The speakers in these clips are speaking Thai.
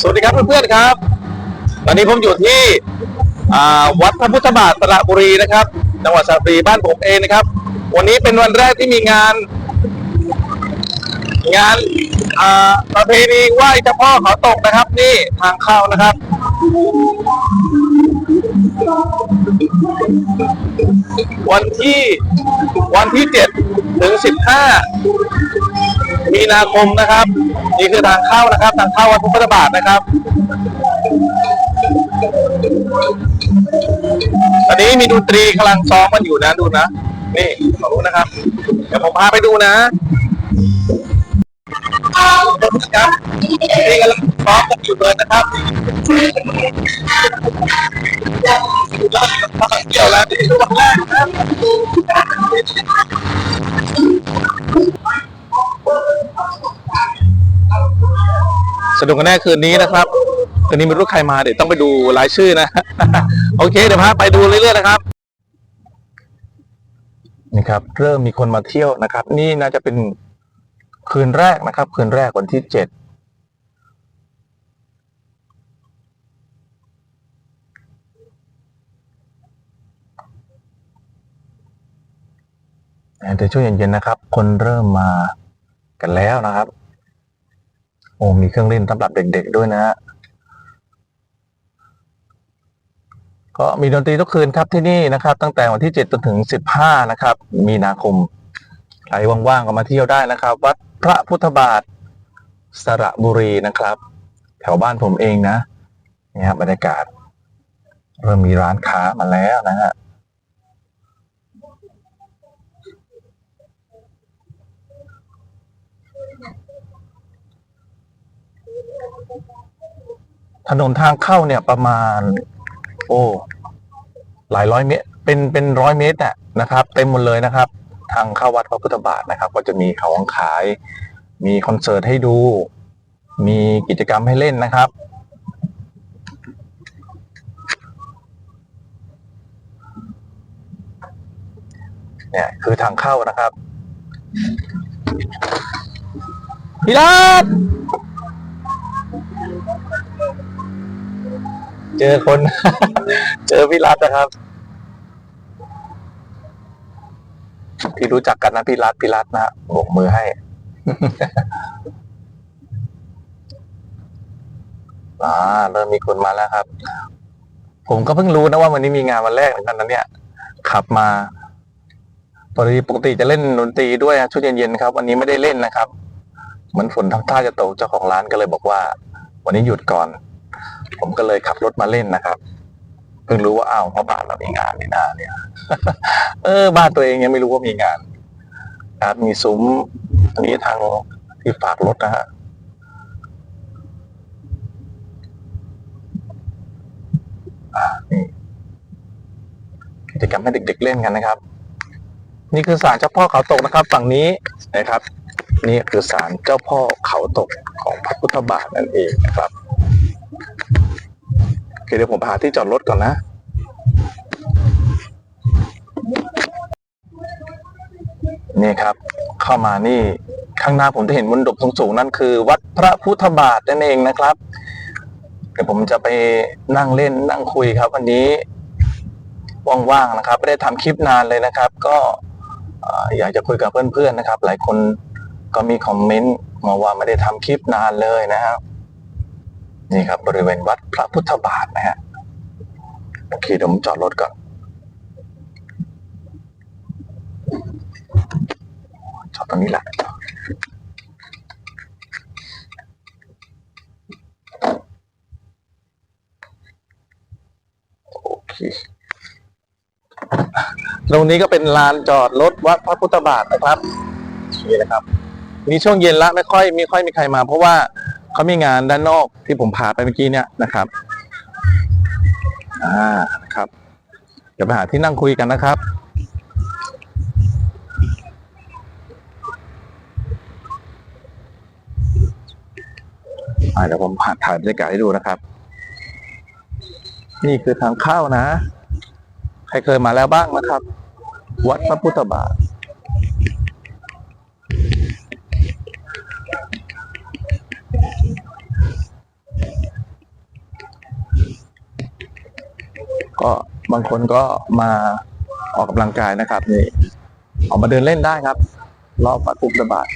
สวัสดีครับเพื่อนๆครับ ตอนนี้ผมอยู่ที่วัดพระพุทธบาทสระบุรีนะครับ จังหวัดสระบุรีบ้านผมเองนะครับ วันนี้เป็นวันแรกที่มีงาน งานประเพณีไหว้เจ้าพ่อเขาตกนะครับ นี่ทางเข้านะครับ วันที่วันที่เจ็ดถึงสิบห้า มีนาคมนะครับ นี่คือทางเข้านะครับ ทางเข้าวัดพระพุทธบาทนะครับตอนนี้มีดนตรีกำลังซ้อมกันอยู่นะดูนะนี่ขอรู้นะครับ เดี๋ยวผมพาไปดูนะครับนี่กำลังซ้อมกันอยู่เลยนะครับเกี่ยวแล้วนี่วันแรกนะครั สนุกกันแน่คืนนี้นะครับคืนนี้ไม่รู้ใครมาเดี๋ยวต้องไปดูรายชื่อนะ โอเคเดี๋ยวพาไปดูเรื่อยๆนะครับนี่ครับ เริ่มมีคนมาเที่ยวนะครับ นี่น่าจะเป็นคืนแรกนะครับ คืนแรกวันที่เจ็ดเดี๋ยวช่วยเย็นๆนะครับ คนเริ่มมากันแล้วนะครับ โอ้มีเครื่องเล่นสำหรับเด็กๆด้วยนะฮะก็มีดนตรีทุกคืนครับที่นี่นะครับ ตั้งแต่วันที่ 7 จนถึง 15 นะครับ มีนาคม ใครว่างๆก็มาเที่ยวได้นะครับ วัดพระพุทธบาทสระบุรีนะครับ แถวบ้านผมเองนะนี่ครับบรรยากาศ เริ่มมีร้านค้ามาแล้วนะฮะ ถนนทางเข้าเนี่ยประมาณ โอ้หลายร้อยเมตร เป็นเป็นร้อยเมตรอะนะครับ เต็มหมดเลยนะครับ ทางเข้าวัดพระพุทธบาทนะครับ ก็จะมีของขาย มีคอนเสิร์ตให้ดู มีกิจกรรมให้เล่นนะครับ เนี่ยคือทางเข้านะครับพี่รัต เจอคน เจอพี่รัตนะครับ ที่รู้จักกันนะพี่รัตพี่รัตนะโบกมือให้อ่าเริ่มมีคนมาแล้วครับ ผมก็เพิ่งรู้นะว่าวันนี้มีงานวันแรกเหมือนกันนะเนี่ย ขับมาปกติปกติจะเล่นดนตรีด้วยช่วงเย็นๆครับ วันนี้ไม่ได้เล่นนะครับ เหมือนฝนทำท่าจะตกเจ้าของร้านก็เลยบอกว่า วันนี้หยุดก่อน ผมก็เลยขับรถมาเล่นนะครับเพิ่งรู้ว่าอ้าวเพราะบ้านเรามีงานนี่นาเนี่ย เออ บ้านตัวเองยังไม่รู้ว่ามีงานครับมีซุ้มอันนี้ทางที่ฝากรถนะฮะอ่านี่กิจกรรมให้เด็กๆเล่นกันนะครับ นี่คือศาลเจ้าพ่อเขาตกนะครับ ฝั่งนี้นะครับ นี่คือศาลเจ้าพ่อเขาตก ของพระพุทธบาทนั่นเองนะครับโอเคเดี๋ยวผมพาที่จอดรถก่อนนะนี่ครับ เข้ามานี่ข้างหน้าผมจะเห็นบนดบสูงๆนั่นคือ วัดพระพุทธบาทนั่นเองนะครับเดี๋ยวผมจะไปนั่งเล่นนั่งคุยครับ วันนี้ว่างๆนะครับ ไม่ได้ทำคลิปนานเลยนะครับ ก็อยากจะคุยกับเพื่อนๆนะครับ หลายคนก็มีคอมเมนต์ มาว่าไม่ได้ทำคลิปนานเลยนะครับนี่ครับบริเวณวัดพระพุทธบาทนะฮะโอเคเดี๋ยวผมจอดรถก่อน จอดตรงนี้แหละโอเคตรงนี้ก็เป็นลานจอดรถวัดพระพุทธบาทนะครับนี่นะครับ นี่ช่วงเย็นละไม่ค่อยไม่ค่อยมีใครมา เพราะว่าเขามีงานด้านนอกที่ผมพาไปเมื่อกี้เนี่ยนะครับอ่าครับเดี๋ยวไปหาที่นั่งคุยกันนะครับอ่าเดี๋ยวผมผ่านถ่ายบรรยากาศให้ดูนะครับ นี่คือทางเข้านะ ใครเคยมาแล้วบ้างนะครับ วัดพระพุทธบาท ก็บางคนก็มาออกกำลังกายนะครับนี่ออกมาเดินเล่นได้ครับรอบวัดปุกระบาท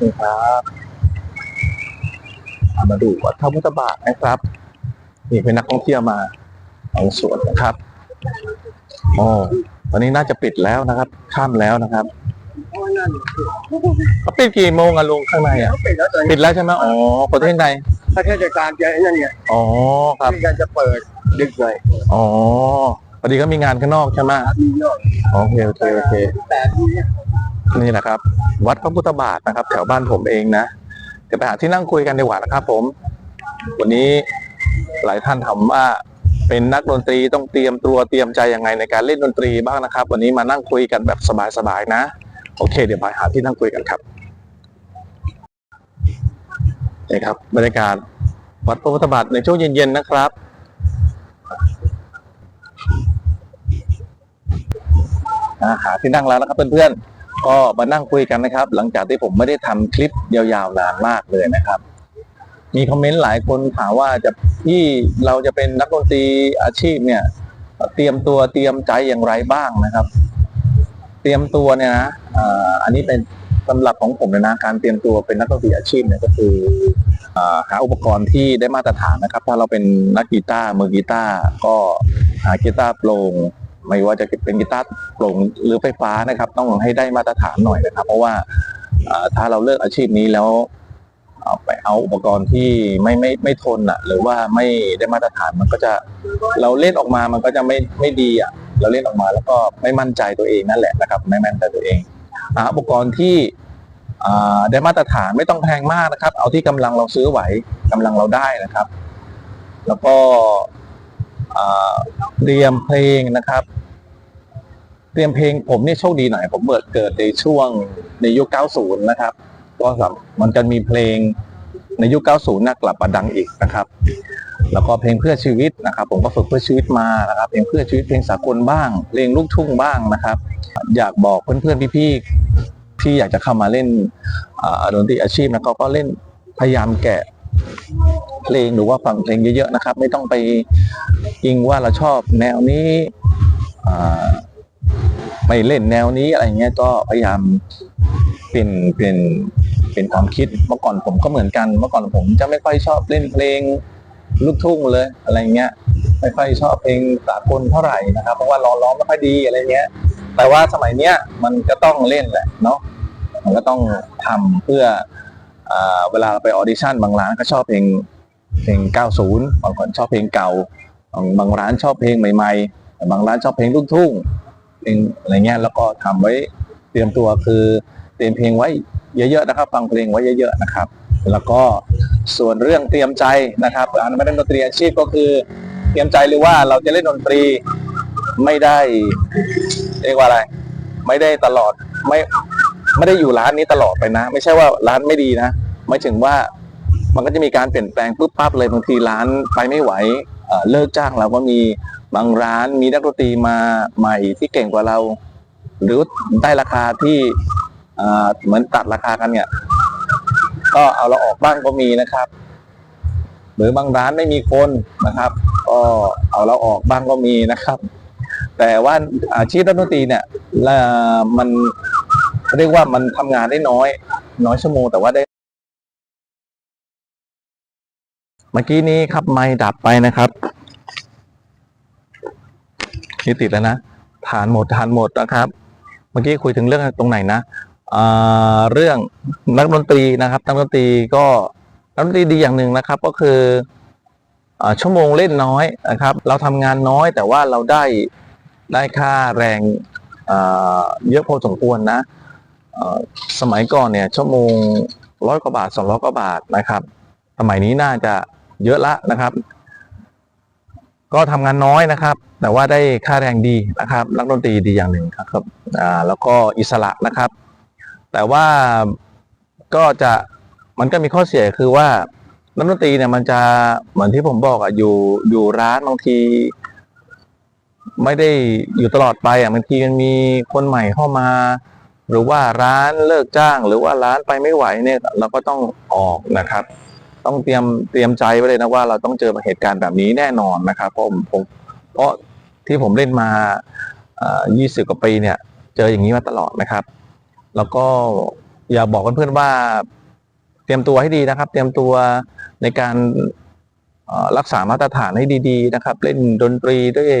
นี่ครับมาดูวัดพระพุทธบาทนะครับนี่เป็นนักท่องเที่ยวมาเอาสวนนะครับโอ้ ตอนนี้น่าจะปิดแล้วนะครับค่ำแล้วนะครับเขาปิดกี่โมงอะลุงข้างในอะเขาปิดแล้วตอนนี้ปิดแล้วใช่ไหมอ๋อประเทศใดถ้าเทศกาลจะไอ้นั่นไงอ๋อครับมีการจะเปิดดึกหน่อยอ๋อพอดีก็มีงานข้างนอกใช่ไหมมีเยอะโอเคโอเคโอเคแต่ที่เนี่ยนี่แหละครับ วัดพระพุทธบาทนะครับ แถวบ้านผมเองนะเดี๋ยวไปหาที่นั่งคุยกันดีกว่านะครับผม วันนี้หลายท่านถามว่า เป็นนักดนตรีต้องเตรียมตัวเตรียมใจยังไงในการเล่นดนตรีบ้างนะครับ วันนี้มานั่งคุยกันแบบสบายๆนะ โอเค เดี๋ยวไปหาที่นั่งคุยกันครับนี่ครับบรรยากาศวัดพระพุทธบาทในช่วงเย็นๆนะครับหาที่นั่งแล้วนะครับเพื่อนๆก็มานั่งคุยกันนะครับ หลังจากที่ผมไม่ได้ทำคลิปยาวๆนานมากเลยนะครับ มีคอมเมนต์หลายคนถามว่าจะที่เราจะเป็นนักดนตรีอาชีพเนี่ย เตรียมตัวเตรียมใจอย่างไรบ้างนะครับ เตรียมตัวเนี่ยนะอันนี้เป็นสำหรับของผมเลยนะการเตรียมตัวเป็นนักดนตรีอาชีพเนี่ยก็คืออหาอุปกรณ์ที่ได้มาตรฐานนะครับ ถ้าเราเป็นนักกีตาร์มือกีตาร์ก็หากีตาร์โปร่งไม่ว่าจะเป็นกีตาร์โปร่งหรือไฟฟ้านะครับ ต้องให้ได้มาตรฐานหน่อยนะครับ เพราะว่าอ่าถ้าเราเลือกอาชีพนี้แล้ว เอาไปเอาอุปกรณ์ที่ไม่ไม่ไม่ทนอะ หรือว่าไม่ได้มาตรฐานมันก็จะเราเล่นออกมามันก็จะไม่ไม่ดีอะ เราเล่นออกมาแล้วก็ไม่มั่นใจตัวเองนั่นแหละนะครับ ไม่มั่นใจตัวเองหาอุปกรณ์ที่ได้มาตรฐานไม่ต้องแพงมากนะครับ เอาที่กำลังเราซื้อไหวกำลังเราได้นะครับ แล้วก็เตรียมเพลงนะครับ เตรียมเพลงผมเนี่ยโชคดีหน่อยผมเบิดเกิดในช่วงในยุค 90 นะครับ ก็สมันจะมีเพลงในยุค 90น่ะกลับมาดังอีกนะครับ แล้วก็เพลงเพื่อชีวิตนะครับ ผมก็ฝึกเพื่อชีวิตมานะครับ เพลงเพื่อชีวิตเพลงสากลบ้าง เพลงลูกทุ่งบ้างนะครับ อยากบอกเพื่อนๆพี่ๆที่อยากจะเข้ามาเล่นดนตรีอาชีพนะก็ก็เล่นพยายามแกะเพลงหรือว่าฟังเพลงเยอะๆนะครับ ไม่ต้องไปอิงว่าเราชอบแนวนี้ ไม่เล่นแนวนี้อะไรเงี้ยก็พยายามเป็นเป็นเป็นความคิดเมื่อก่อนผมก็เหมือนกัน เมื่อก่อนผมจะไม่ค่อยชอบเล่นเพลงลูกทุ่งเลยอะไรเงี้ยไม่ค่อยชอบเพลงสากลเท่าไหร่นะครับ เพราะว่าร้องร้องไม่ค่อยดีอะไรเงี้ย แต่ว่าสมัยเนี้ยมันก็ต้องเล่นแหละเนาะมันก็ต้องทำเพื่ออเวลาไปออดิชั่นบางร้านก็ชอบเพลงเพลง 90 บางคนชอบเพลงเก่า บางร้านชอบเพลงใหม่ ๆ บางร้านชอบเพลงลูกทุ่ง เพลงอะไรเงี้ยแล้วก็ทำไว้เตรียมตัวคือเตรียมเพลงไว้เยอะๆนะครับ ฟังเพลงไว้เยอะๆนะครับ แล้วก็ส่วนเรื่องเตรียมใจนะครับการมาเล่นดนตรีอาชีพก็คือ เตรียมใจหรือว่าเราจะเล่นดนตรีไม่ได้เรียกว่าอะไร ไม่ได้ตลอดไม่ไม่ได้อยู่ร้านนี้ตลอดไปนะ ไม่ใช่ว่าร้านไม่ดีนะหมายถึงว่ามันก็จะมีการเปลี่ยนแปลงปุ๊บปั๊บเลยบางทีร้านไปไม่ไหวเเลิกจ้างเราก็มี บางร้านมีนักดนตรีมาใหม่ที่เก่งกว่าเรา หรือได้ราคาที่เหมือนตัดราคากันเนี่ย ก็เอาเราออกบ้างก็มีนะครับ หรือบางร้านไม่มีคนนะครับ ก็เอาเราออกบ้างก็มีนะครับ แต่ว่าอาชีพนักดนตรีเนี่ยละมันเรียกว่ามันทำงานได้น้อย น้อยชั่วโมงแต่ว่าได้เมื่อกี้นี้ครับไม่ดับไปนะครับ นี่ติดแล้วนะฐานหมดฐานหมดนะครับ เมื่อกี้คุยถึงเรื่องตรงไหนนะเรื่องนักดนตรีนะครับนักดนตรีก็นักดนตรีดีอย่างหนึ่งนะครับ ก็คืออชั่วโมงเล่นน้อยนะครับ เราทำงานน้อยแต่ว่าเราได้ได้ค่าแรงเยอะพอสมควรนะสมัยก่อนเนี่ยชั่วโมงร้อยกว่าบาทสองร้อยกว่าบาทนะครับ สมัยนี้น่าจะเยอะละนะครับ ก็ทำงานน้อยนะครับ แต่ว่าได้ค่าแรงดีนะครับนักดนตรีดีอย่างหนึ่งครับอ่าแล้วก็อิสระนะครับ แต่ว่าก็จะมันก็มีข้อเสียคือว่านักดนตรีเนี่ยมันจะเหมือนที่ผมบอกอะอยู่อยู่ร้านบางที ไม่ได้อยู่ตลอดไปอะบางทีมันมีคนใหม่เข้ามา หรือว่าร้านเลิกจ้าง หรือว่าร้านไปไม่ไหวเนี่ยเราก็ต้องออกนะครับ ต้องเตรียมเตรียมใจไว้เลยนะว่าเราต้องเจอเหตุการณ์แบบนี้แน่นอนนะครับเพราะผมเพราะที่ผมเล่นมายี่สิบกว่าปีเนี่ย เจออย่างนี้มาตลอดนะครับ แล้วก็อยากบอกเพื่อนๆว่า เตรียมตัวให้ดีนะครับ เตรียมตัวในการรักษามาตรฐานให้ดีๆนะครับ เล่นดนตรีด้วย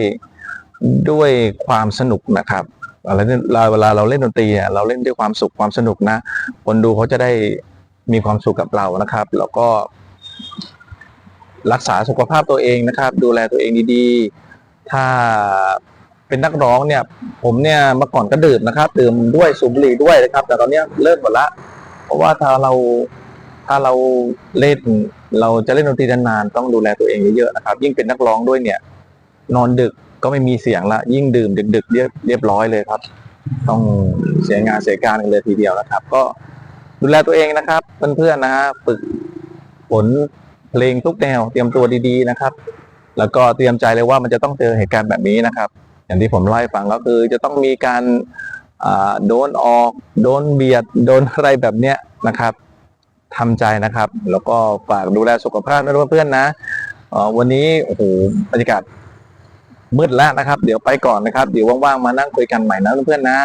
ด้วยความสนุกนะครับเวลาเราเวลาเราเล่นดนตรีเราเล่นด้วยความสุขความสนุกนะ คนดูเขาจะได้ มีความสุขกับเรานะครับ แล้วก็ รักษาสุขภาพตัวเองนะครับ ดูแลตัวเองดีๆ ถ้าเป็นนักร้องเนี่ย ผมเนี่ยเมื่อก่อนก็ดื่มนะครับ ดื่มด้วยสูบบุหรี่ด้วยนะครับ แต่ตอนนี้เลิกหมดละ เพราะว่าถ้าเราถ้าเราเล่นเราจะเล่นดนตรีนานๆต้องดูแลตัวเองเยอะๆนะครับ ยิ่งเป็นนักร้องด้วยเนี่ย นอนดึกก็ไม่มีเสียงละ ยิ่งดื่มดึกๆเรียบเรียบร้อยเลยครับ ต้องเสียงานเสียการกันเลยทีเดียวนะครับ ก็ ดูแลตัวเองนะครับเพื่อนๆนะฮะฝึกฝนเพลงทุกแนว เตรียมตัวดีๆนะครับ แล้วก็เตรียมใจเลยว่ามันจะต้องเจอเหตุการณ์แบบนี้นะครับ อย่างที่ผมเล่าให้ฟังก็คือจะต้องมีการอ่าโดนออก โดนเบียด โดนอะไรแบบเนี้ยนะครับทำใจนะครับ แล้วก็ฝากดูแลสุขภาพด้วยเพื่อนๆนะวันนี้โอ้โหบรรยากาศมืดแล้วนะครับ เดี๋ยวไปก่อนนะครับ เดี๋ยวว่างๆมานั่งคุยกันใหม่นะเพื่อนๆนะ